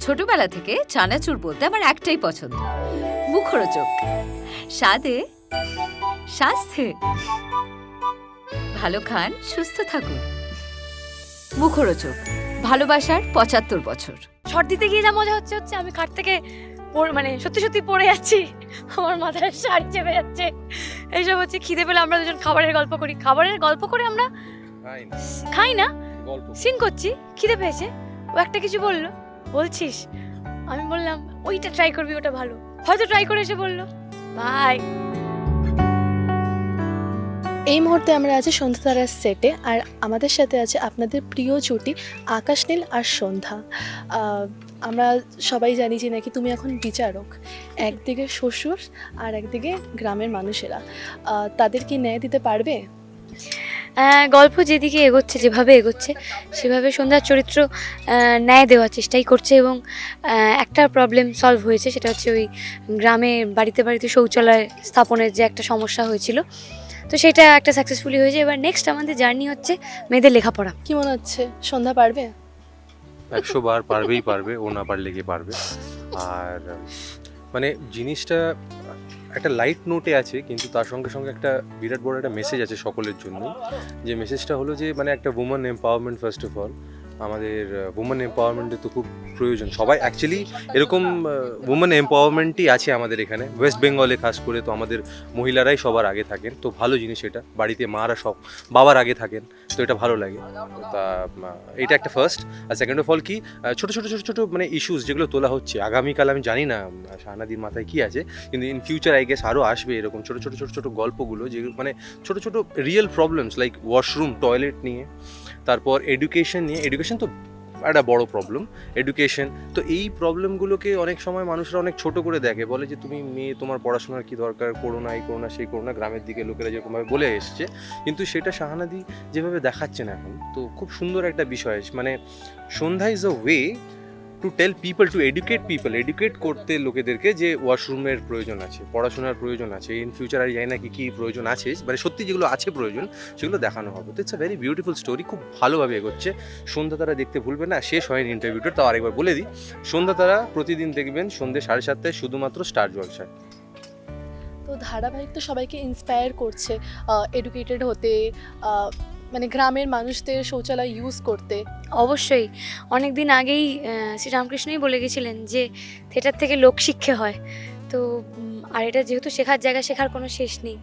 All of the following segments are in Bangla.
ছোটবেলা থেকে চানাচুর বলতে আমার একটাই পছন্দ। মুখরোচক। স্বাদে স্বাস্থ্যে ভালো খান সুস্থ থাকুন। মুখরোচক। ভালোবাসার পঁচাত্তর বছর। শর্ট দিতে গিয়ে যা মজা হচ্ছে হচ্ছে আমি খাট থেকে মানে সত্যি সত্যি পড়ে যাচ্ছি। আমার মাথায় শাড়ি চেপে যাচ্ছে। এইসব হচ্ছে খিদে পেলে আমরা দুজন খাবারের গল্প করি। খাবারের গল্প করে আমরা খাই না। গল্প সিন করছি খিদে পেয়েছে। ও একটা কিছু বলল। বলছিস? আমি বললাম, ওইটা ট্রাই করবি, ওটা ভালো। হয়তো ট্রাই করে এসে বলল। বাই এই মুহূর্তে আমরা আছি সন্ধ্যাতারার সেটে আর আমাদের সাথে আছে আপনাদের প্রিয় জুটি, আকাশ নীল আর সন্ধ্যা। আমরা সবাই জানি যে নাকি তুমি এখন বিচারক, একদিকে শ্বশুর আর একদিকে গ্রামের মানুষেরা। তাদের কি ন্যায় দিতে পারবে? গল্প যেদিকে এগোচ্ছে যেভাবে এগোচ্ছে সেভাবে সন্ধ্যার চরিত্র ন্যায় দেওয়ার চেষ্টাই করছে এবং একটা প্রবলেম সলভ হয়েছে সেটা হচ্ছে ওই গ্রামে বাড়িতে বাড়িতে শৌচালয় স্থাপনের যে একটা সমস্যা হয়েছিল। তো সেটা একটা সাকসেসফুলি হয়েছে। এবার নেক্সট আমাদের জার্নি হচ্ছে মেয়েদের লেখাপড়া। কি মনে হচ্ছে? সন্ধ্যা পারবে? একশো বার পারবেই পারবে ও না পারলে গিয়ে পারবে? আর মানে জিনিসটা একটা লাইট নোটে আছে, কিন্তু তার সঙ্গে সঙ্গে একটা বিরাট বড় একটা মেসেজ আছে সকলের জন্য। যে মেসেজটা হলো যে মানে একটা women empowerment first of all আমাদের উমেন এম্পাওয়ারমেন্টের তো খুব প্রয়োজন। সবাই অ্যাকচুয়ালি এরকম উমেন এম্পাওয়ারমেন্টই আছে আমাদের এখানে। ওয়েস্ট বেঙ্গলে খাস করে তো আমাদের মহিলারাই সবার আগে থাকেন। তো ভালো জিনিস এটা। বাড়িতে মারা সব, বাবার আগে থাকেন। তো এটা ভালো লাগে। তা এটা একটা ফার্স্ট আর সেকেন্ড অফ অল কি ছোটো ছোটো ছোটো, ছোট মানে ইস্যুস যেগুলো তোলা হচ্ছে। আগামীকাল আমি জানি না শাহানাদির মাথায় কি আছে। কিন্তু ইন ফিউচার আই গেস আরও আসবে এরকম ছোটো ছোটো ছোটো ছোটো গল্পগুলো যেগুলো মানে ছোটো ছোটো real problems like washroom toilet নিয়ে। তারপর এডুকেশন নিয়ে এডুকেশন তো একটা বড় প্রবলেম এডুকেশন তো এই প্রবলেমগুলোকে অনেক সময় মানুষরা অনেক ছোট করে দেখে, বলে যে তুমি মেয়ে, তোমার পড়াশোনার কি দরকার? করোনা এই করোনা সেই করোনা গ্রামের দিকে লোকেরা যেরকমভাবে বলে এসছে, কিন্তু সেটা শাহানাদি যেভাবে দেখাচ্ছেন এখন, তো খুব সুন্দর একটা বিষয় মানে Sandhya is a way to tell people to educate people educate করতে লোকেদেরকে যে ওয়াশরুমের প্রয়োজন আছে পড়াশোনার প্রয়োজন আছে ইন ফিউচার আর জানি না কি কী প্রয়োজন আছে মানে সত্যি যেগুলো আছে প্রয়োজন সেগুলো দেখানো হবে তো it's a very beautiful story খুব ভালোভাবে এগোচ্ছে সন্ধ্যা তারা দেখতে ভুলবেন না শেষ হয়নি ইন্টারভিউটা তাও আরেকবার বলে দিই সন্ধ্যা তারা প্রতিদিন দেখবেন সন্ধ্যে সাড়ে সাতটায় শুধুমাত্র স্টার জলসায় তো ধারাবাহিক তো সবাইকে ইন্সপায়ার করছে এডুকেটেড হতে মানে গ্রামের মানুষদের শৌচালয় ইউজ করতে। অবশ্যই। অনেক দিন আগেই আহ, শ্রীরামকৃষ্ণই বলে গেছিলেন যে থিয়েটার থেকে লোকশিক্ষা হয়। তো আর এটা যেহেতু শেখার জায়গা শেখার কোনো শেষ নেই।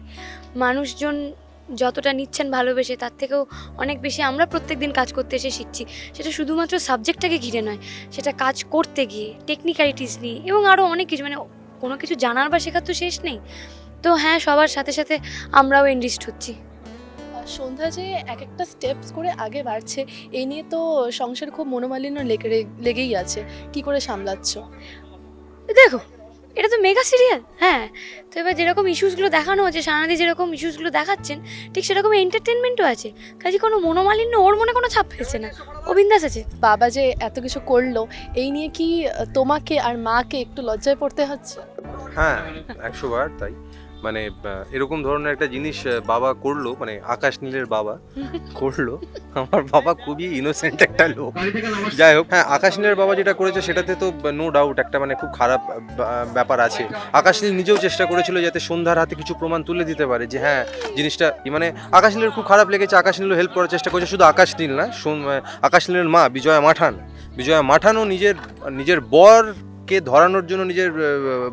মানুষজন যতটা নিচ্ছেন ভালোবেসে তার থেকেও অনেক বেশি আমরা প্রত্যেক দিন কাজ করতে এসে শিখছি। সেটা শুধুমাত্র সাবজেক্টটাকে ঘিরে নয় সেটা কাজ করতে গিয়ে টেকনিক্যালিটিস নিয়ে এবং আরও অনেক কিছু। মানে কোনো কিছু জানার বা শেখার তো শেষ নেই। তো হ্যাঁ সবার সাথে সাথে আমরাও এনরিস্ট হচ্ছি। সন্ধ্যা যে এক একটা স্টেপস করে আগে বাড়ছে এই নিয়ে তো সংসার খুব মনোমালিন্য লেগে লেগেই আছে। কি করে সামলাচ্ছ? দেখো এটা তো মেগা সিরিয়াল হ্যাঁ। তো এবার যেরকম ইস্যুসগুলো দেখানো হচ্ছে সানাদি যেরকম ইস্যুসগুলো দেখাচ্ছেন ঠিক সেরকম এন্টারটেনমেন্টও আছে। কাজে কোনো মনোমালিন্য ওর মনে কোনো ছাপ ফেলছে না। অবিন্দাস আছে। বাবা যে এত কিছু করল এই নিয়ে কি তোমাকে আর মাকে একটু লজ্জায় পড়তে হচ্ছে? হ্যাঁ একশো বার তাই। মানে এরকম ধরনের একটা জিনিস বাবা করল মানে আকাশ নীলের বাবা করল। আমার বাবা খুবই ইনোসেন্ট একটা লোক। যাই হোক হ্যাঁ আকাশ নীলের বাবা যেটা করেছে, সেটাতে তো নো ডাউট একটা মানে খুব খারাপ ব্যাপার আছে। আকাশ নীল নিজেও চেষ্টা করেছিল যাতে সন্ধ্যার হাতে কিছু প্রমাণ তুলে দিতে পারে যে হ্যাঁ জিনিসটা মানে আকাশ নীলের খুব খারাপ লেগেছে, আকাশ নীলও হেল্প করার চেষ্টা করেছে, শুধু আকাশ নীল না আকাশ নীলের মা, বিজয়া মাঠান। বিজয়া মাঠানও নিজের নিজের বরকে ধরানোর জন্য নিজের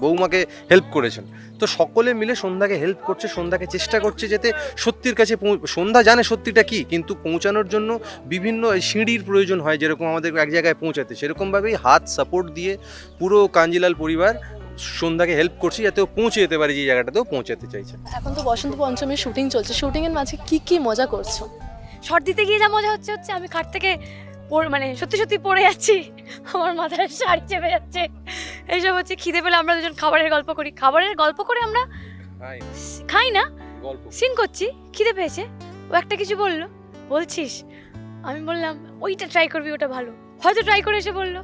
বৌমাকে হেল্প করেছেন। তো সকলে মিলে সন্ধ্যাকে হেল্প করছে সন্ধ্যাকে চেষ্টা করছে যাতে সত্যির কাছে সন্ধ্যা জানে সত্যিটা কি কিন্তু পৌঁছানোর জন্য বিভিন্ন সিঁড়ির প্রয়োজন হয় যেরকম আমাদের এক জায়গায় পৌঁছাতে। সেরকমভাবেই হাত সাপোর্ট দিয়ে পুরো কাঞ্জিলাল পরিবার সন্ধ্যাকে হেল্প করছে যাতে ও পৌঁছে যেতে পারে যে জায়গাটাতেও পৌঁছাতে চাইছে। এখন তো বসন্ত পঞ্চমীর শুটিং চলছে। শুটিংয়ের মাঝে কি কি মজা করছ? শর্ট দিতে গিয়ে যা মজা হচ্ছে হচ্ছে আমি খাট থেকে মানে সত্যি সত্যি পড়ে যাচ্ছি। আমার মাথায় শাড়ি চেপে যাচ্ছে। এইসব হচ্ছে খিদে পেলে আমরা দুজন খাবারের গল্প করি। খাবারের গল্প করে আমরা খাই। না? সিন করছি খিদে পেয়েছে। ও একটা কিছু বলল বলছিস? আমি বললাম ওইটা ট্রাই করবি ওটা ভালো। হয়তো ট্রাই করে এসে বলল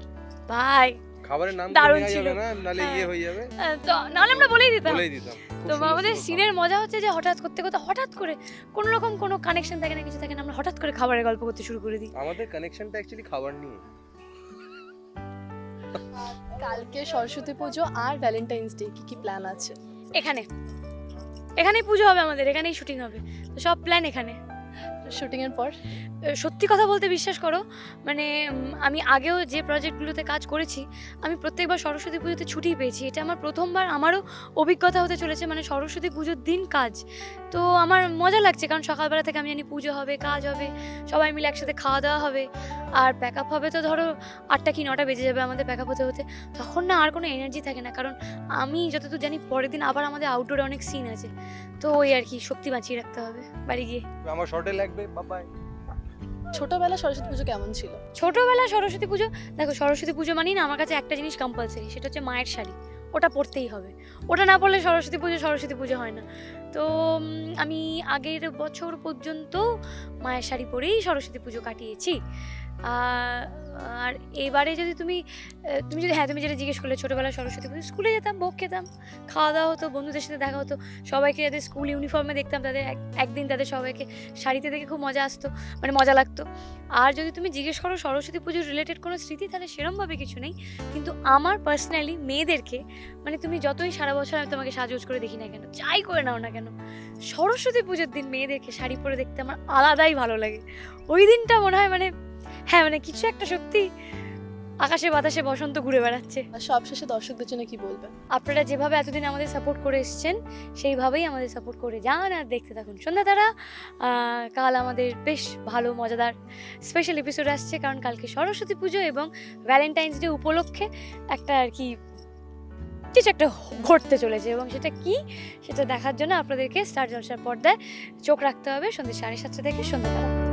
ভাই খাবারের নাম দারুণ ছিল। না? নালে ইয়ে হ্যাঁ। হয়ে যাবে তো নাহলে আমরা বলেই দিতাম। বলেই দিতাম। তো আমাদের সিনের মজা হচ্ছে যে হঠাৎ করতে করতে হঠাৎ করে কোনো রকম কোনো কানেকশন থাকে না কিছু থাকে না আমরা হঠাৎ করে খাবারের গল্প করতে শুরু করে দিই। আমাদের কানেকশনটা অ্যাকচুয়ালি খাবার নিয়ে। কালকে সরস্বতী পুজো আর ভ্যালেন্টাইন্স ডে কি কি প্ল্যান আছে? এখানে। এখানেই পুজো হবে আমাদের এখানেই শুটিং হবে। তো সব প্ল্যান এখানে। শুটিং এর পর। সত্যি কথা বলতে বিশ্বাস করো মানে আমি আগেও যে প্রজেক্টগুলোতে কাজ করেছি, আমি প্রত্যেকবার সরস্বতী পুজোতে ছুটি পেয়েছি। এটা আমার প্রথমবার, আমারও অভিজ্ঞতা হতে চলেছে মানে সরস্বতী পুজোর দিন কাজ। তো আমার মজা লাগছে, কারণ সকালবেলা থেকে আমি জানি পুজো হবে, কাজ হবে, সবাই মিলে একসাথে খাওয়া দাওয়া হবে। আর প্যাক আপ হবে তো ধরো আটটা কি নটা বেজে যাবে আমাদের প্যাক আপ হতে হতে। তখন না আর কোনো এনার্জি থাকে না, কারণ আমি যতদূর জানি পরের দিন আবার আমাদের আউটডোরে অনেক সিন আছে। তো ওই আর কি, শক্তি বাঁচিয়ে রাখতে হবে, বাড়ি গিয়ে। আমার শর্টে লাগবে বাবাই ছোটবেলা সরস্বতী পুজো কেমন ছিল? ছোটবেলা সরস্বতী পুজো দেখো সরস্বতী পুজো মানেই না আমার কাছে একটা জিনিস কম্পালসারি সেটা হচ্ছে মায়ের শাড়ি। ওটা পড়তেই হবে। ওটা না পড়লে সরস্বতী পুজো সরস্বতী পুজো হয় না। তো আমি আগের বছর পর্যন্ত মায়ের শাড়ি পরেই সরস্বতী পুজো কাটিয়েছি। আর এবারে যদি তুমি তুমি যদি হ্যাঁ তুমি যেটা জিজ্ঞেস করলে ছোটোবেলায় সরস্বতী পুজো, স্কুলে যেতাম, ভোগ খেতাম, খাওয়া দাওয়া হতো, বন্ধুদের সাথে দেখা হতো, সবাইকে যাদের স্কুল ইউনিফর্মে দেখতাম, তাদের এক- একদিন তাদের সবাইকে শাড়িতে দেখে খুব মজা আসতো মানে মজা লাগতো। আর যদি তুমি জিজ্ঞেস করো সরস্বতী পুজোর রিলেটেড কোনো স্মৃতি, তাহলে সেরমভাবে কিছু নেই। কিন্তু আমার পার্সোনালি মেয়েদেরকে মানে তুমি যতই সারা বছর আমি তোমাকে সাজগোজ করে দেখি না কেন, যাই করে নাও না কেন, সরস্বতী পুজোর দিন মেয়েদেরকে শাড়ি পরে দেখতে আমার আলাদাই ভালো লাগে। ওই দিনটা মনে হয় মানে হ্যাঁ মানে কিছু একটা সত্যি আকাশে বাতাসে বসন্ত ঘুরে বেড়াচ্ছে। আর সবশেষে দর্শকদের জন্য কি বলবেন? আপনারা যেভাবে এতদিন আমাদের সাপোর্ট করে এসেছেন সেইভাবেই আমাদের সাপোর্ট করে যান আর দেখতে থাকুন। সন্ধ্যা তারা কাল আমাদের বেশ ভালো মজাদার স্পেশাল এপিসোড আসছে কারণ কালকে সরস্বতী পুজো এবং ভ্যালেন্টাইন্স ডে উপলক্ষে একটা আর কি কিছু একটা ঘটতে চলেছে এবং সেটা কি সেটা দেখার জন্য আপনাদেরকে স্টার জলসার পর্দায় চোখ রাখতে হবে। সন্ধ্যে সাড়ে সাতটা থেকে সন্ধ্যা